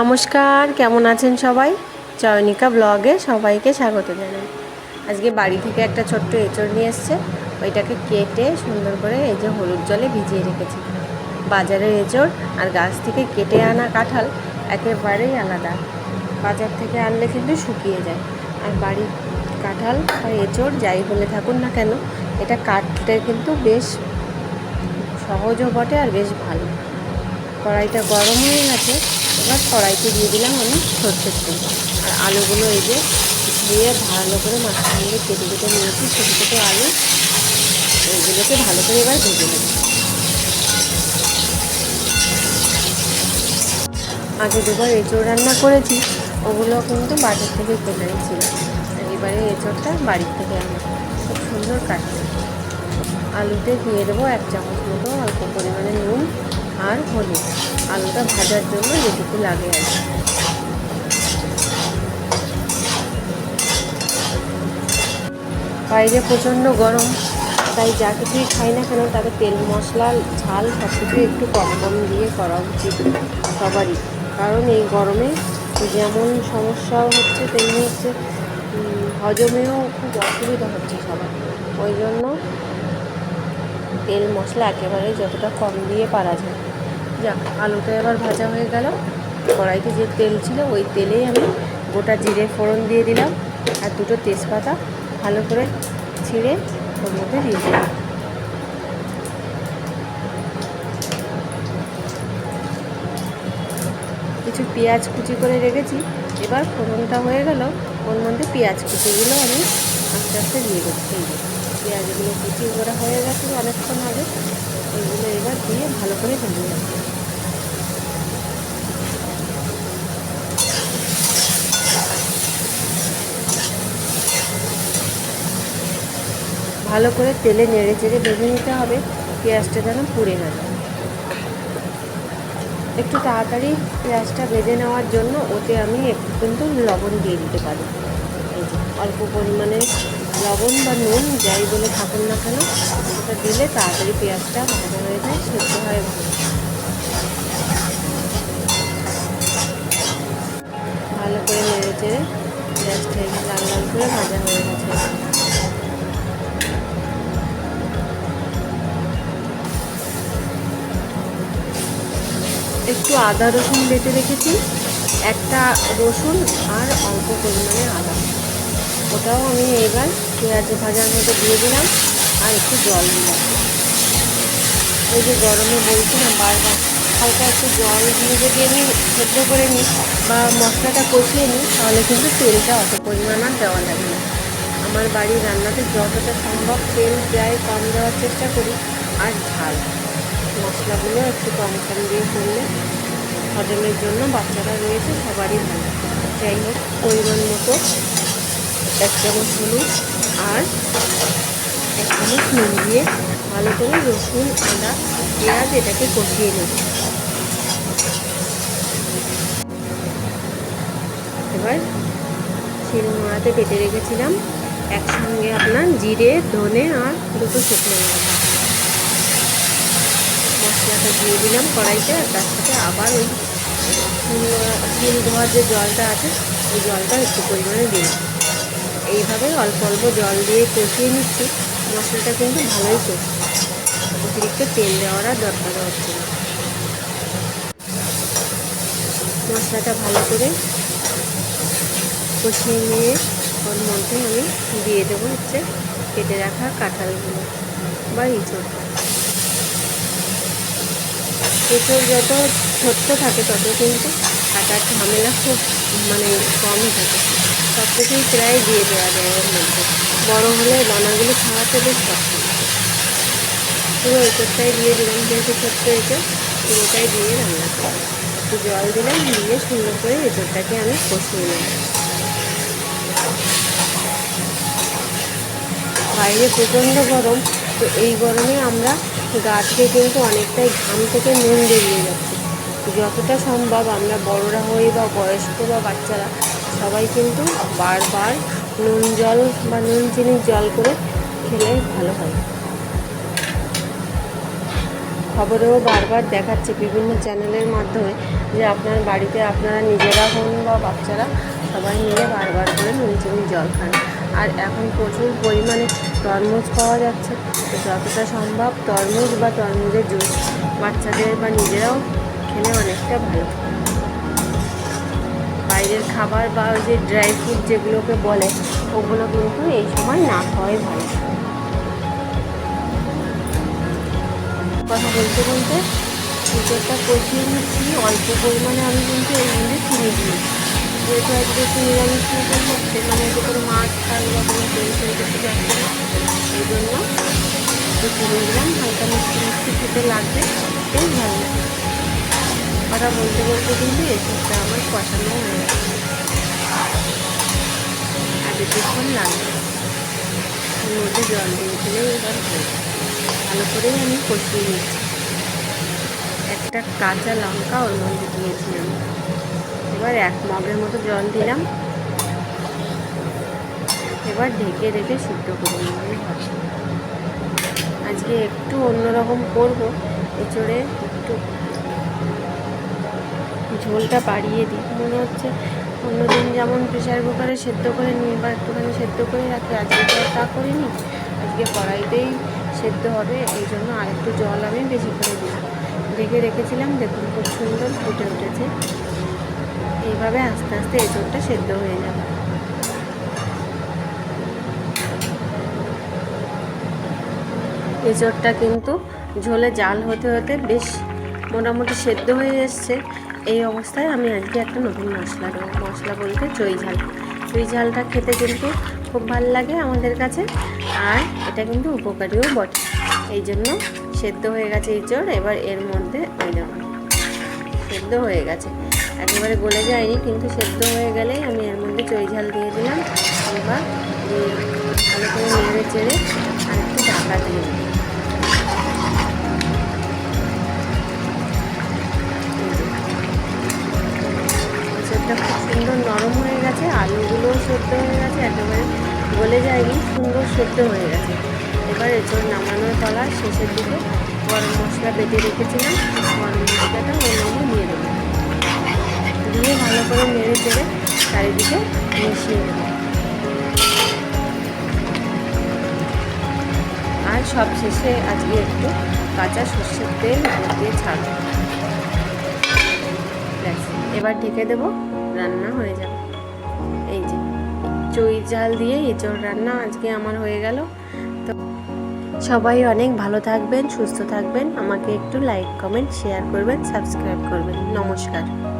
নমস্কার, কেমন আছেন সবাই? চয়নিকা ব্লগে সবাইকে স্বাগত জানাই। আজকে বাড়ি থেকে একটা ছোট্ট এঁচড় নিয়ে এসছে। ওইটাকে কেটে সুন্দর করে এই যে হলুদ জলে ভিজিয়ে রেখেছি। বাজারের এঁচড় আর গাছ থেকে কেটে আনা কাঁঠাল একেবারেই আলাদা। বাজার থেকে আনলে কিন্তু শুকিয়ে যায়। আর বাড়ির কাঁঠাল বা এঁচড় যাই বলে থাকুন না কেন, এটা কাটতে কিন্তু বেশ সহজও বটে আর বেশ ভালো। কড়াইটা গরম হয়ে গেছে। এবার কড়াইতে দিয়ে দিলাম আমি সর্ষের তেল। আর আলুগুলো এই যে দিয়ে ভালো করে মাঝখান দিয়ে কেটে কেটে নিয়েছি, ছোটো ছোটো আলু। এইগুলোকে ভালো করে এবার ভেজে নেব। আগে দুবার এঁচড় রান্না করেছি, ওগুলো কিন্তু বাজার থেকে কিনে আর এবারে এঁচড়টা বাড়ির থেকে আনা খুব সুন্দর কাটছে। আলুতে দিয়ে দেবো এক চামচ মতো অল্প পরিমাণে নুন। আর হলুদ। আলুটা ভাজার জন্য যেটুকু লাগে আর। বাইরে প্রচণ্ড গরম, তাই যা কিছুই খাই না কেন তাতে তেল, মশলা, ঝাল সব কিছু একটু কম কম দিয়ে করা উচিত সবারই। কারণ এই গরমে যেমন সমস্যাও হচ্ছে, তেমনি হচ্ছে হজমেও খুব অসুবিধা হচ্ছে সবার। ওই জন্য তেল, মশলা একেবারে যতটা কম দিয়ে পারা যায়। যাক, আলুটা এবার ভাজা হয়ে গেল। কড়াইতে যে তেল ছিল, ওই তেলেই আমি গোটা জিরে ফোড়ন দিয়ে দিলাম আর দুটো তেজপাতা ভালো করে ছিঁড়ে ওর মধ্যে দিয়ে দিলাম। কিছু পেঁয়াজ কুচি করে রেখেছি। এবার ফোড়নটা হয়ে গেল, ওর মধ্যে পেঁয়াজ কুচিগুলো আমি আস্তে আস্তে দিয়ে দিচ্ছি। পেঁয়াজগুলো কুচি করা হয়ে গেছে অনেকক্ষণ আগে, এগুলো এবার দিয়ে ভালো করে ভেজে নেব। ভালো করে তেলে নেড়ে চেড়ে ভেজে নিতে হবে, পেঁয়াজটা যেন পুড়ে না যায়। একটু তাড়াতাড়ি পেঁয়াজটা ভেজে নেওয়ার জন্য ওতে আমি একটু কিন্তু লবণ দিয়ে দিতে পারি। অল্প পরিমাণে লবণ বা নুন যাই বলে থাকুন না কেন, ওটা দিলে তাড়াতাড়ি পেঁয়াজটা ভাজা হয়ে যায়, সেদ্ধ হয় ভালো ভালো করে নেড়ে চেড়ে পেঁয়াজটা লাল লাল করে ভাজা হয়ে গেছে। একটু আদা রসুন বেটে রেখেছি, একটা রসুন আর অল্প পরিমাণে আদা। ওটাও আমি এবার পেঁয়াজ ভাজার মধ্যে দিয়ে দিলাম আর একটু জল দিলাম। ওই যে গরমে বলছিলাম বারবার হালকা একটু জল দিয়ে যদি আমি সেদ্ধ করে নিই বা মশলাটা কষিয়ে নিই, তাহলে কিন্তু তেলটা অত পরিমাণ আর দেওয়া লাগে না। আমার বাড়ির রান্নাতে যতটা সম্ভব তেল প্রায় কম দেওয়ার চেষ্টা করি, আর ঝাল। মশলাগুলো একটু কম কম দিয়ে করলে হজমের জন্য বাচ্চারা রয়েছে সবারই ভালো। যাই হোক, পরিমাণ মতো এক চামচ হলুদ আর এক চামচ নুন দিয়ে ভালো করে রসুন, আদা, পেঁয়াজ এটাকে কষিয়ে নেব। এবার শিল শিলনোড়াতে বেটে রেখেছিলাম। একসঙ্গে আপনার জিরে, ধনে আর দুটো শুকনো লঙ্কা। মশলাটা দিয়ে দিলাম কড়াইতে, আর তার সাথে আবার ওই শিল ধোয়ার যে জলটা আছে, ওই জলটা একটু পরিমাণে দিলাম। এইভাবে অল্প অল্প জল দিয়ে কষিয়ে নিচ্ছি। মশলাটা কিন্তু ভালোই করছে অতিরিক্ত তেল দেওয়ার আর দরকার হচ্ছে না। মশলাটা ভালো করে কষিয়ে নিয়ে ওর মধ্যে আমি দিয়ে দেবো হচ্ছে কেটে রাখা কাঁঠালগুলো বা ইঁচড়টা এঁচড় যত ছোট্ট থাকে তত কিন্তু কাটার ঝামেলা খুব মানে কমই থাকে। সব কিছুই প্রায় দিয়ে দেওয়া যায় ওর মধ্যে। বড় হলে দানাগুলো খাওয়াতে বেশ কষ্ট। পুরো এঁচড়টাই দিয়ে দিলাম, যেহেতু ছোট্ট এঁচড়, পুরোটাই দিয়ে রান্না করলাম। জল দিলাম, দিয়ে সুন্দর করে এঁচড়টাকে আমি কষিয়ে নিলাম বাইরে প্রচণ্ড গরম, তো এই গরমে আমরা গা থেকে কিন্তু অনেকটাই ঘাম থেকে নুন বেরিয়ে যাচ্ছে। যতটা সম্ভব আমরা বড়রা হই বা বয়স্ক বা বাচ্চারা সবাই কিন্তু বারবার নুন জল বা নুন চিনির জল করে খেলে ভালো হয়। খবরেও বারবার দেখাচ্ছে বিভিন্ন চ্যানেলের মাধ্যমে যে আপনার বাড়িতে আপনারা নিজেরা হন বা বাচ্চারা সবাই মিলে বারবার করে নুন চিনির জল খান। আর এখন প্রচুর পরিমাণে তরমুজ পাওয়া যাচ্ছে। তো যতটা সম্ভব তরমুজ বা তরমুজের জুস। বাচ্চাদের বা নিজেরাও খেলে অনেকটা ভালো। বাইরের খাবার বা ওই যে ড্রাই ফ্রুট যেগুলোকে বলে, ওগুলো কিন্তু এই সময় না খাওয়াই ভালো। কথা বলতে বলতে চিকেনটা কষিয়ে নিচ্ছি, অল্প পরিমাণে আমি কিন্তু এর মধ্যে চিনি দিই। যেহেতু আজকে একটু নিরামিষ মতন হচ্ছে মানে এতে করে মাছ খাই বা কোনো তেল ফেল কিছু যাচ্ছে না। এই জন্য একটু চিনি দিলাম হালকা মিষ্টি মিষ্টি খেতে লাগবে। বেশ ভালো লাগে কথা বলতে বলতে কিন্তু এসবটা আমার কষানো হয়ে গেছে আর বেশিক্ষণ লাগবে মধ্যে জল দিয়ে দিলেও এবার ভালো করেই আমি কষিয়ে নিচ্ছি। একটা কাঁচা লঙ্কা ওর মধ্যে দিয়েছিলাম। এবার এক মগের মতো জল দিলাম। এবার ঢেকে রেখে সিদ্ধ করে হবে আজকে একটু অন্যরকম করব। এচড়ে একটু ঝোলটা বাড়িয়ে দিই। মনে হচ্ছে অন্যদিন যেমন প্রেশার কুকারে সেদ্ধ করে নিই বা একটুখানি সেদ্ধ করে রাখি, আজকে তো তা করিনি। আজকে কড়াইতেই সেদ্ধ হবে, এই জন্য আরেকটু জল আমি বেশি করে দিলাম। ঢেকে রেখেছিলাম, দেখুন খুব সুন্দর ফুটে উঠেছে। এইভাবে আস্তে আস্তে এঁচড়টা সেদ্ধ হয়ে যাবে। এঁচড়টা কিন্তু ঝোলে জাল হতে হতে বেশ মোটামুটি সেদ্ধ হয়ে এসছে। এই অবস্থায় আমি আজকে একটা নতুন মশলা দেবো। মশলা বলতে চই ঝাল। চই ঝালটা খেতে কিন্তু খুব ভালো লাগে আমাদের কাছে। আর এটা কিন্তু উপকারীও বটে। এই জন্য সেদ্ধ হয়ে গেছে এঁচড়। এবার এর মধ্যে ওই দেখুন, সেদ্ধ হয়ে গেছে। একেবারে গলে যায়নি, কিন্তু সেদ্ধ হয়ে গেলেই আমি এর মধ্যে চই ঝাল দিয়ে দিলাম। এবার ভালো করে নেড়ে চেড়ে আর একটু ঢাকা দিয়ে এঁচড়টা খুব সুন্দর নরম হয়ে গেছে, আলুগুলোও সেদ্ধ হয়ে গেছে, একেবারে গলে যায়নি, সুন্দর সেদ্ধ হয়ে গেছে। এবার এঁচড় নামানোর পালা, শেষের দিকে গরম মশলা বেটে রেখেছিলাম, গরম মশলাটা ওর মধ্যে দেবো দিয়ে ভালো করে নেড়ে চেড়ে চারিদিকে মিশিয়ে দেবো আর সব শেষে আজকে একটু কাঁচা সর্ষের তেল দিয়ে ছাড়বো। এবার ঢেকে দেবো, রান্না হয়ে যাবে। এই যে, চই জাল দিয়ে এঁচড় রান্না আজকে আমার হয়ে গেল। তো সবাই অনেক ভালো থাকবেন, সুস্থ থাকবেন। আমাকে একটু লাইক কমেন্ট শেয়ার করবেন সাবস্ক্রাইব করবেন। নমস্কার।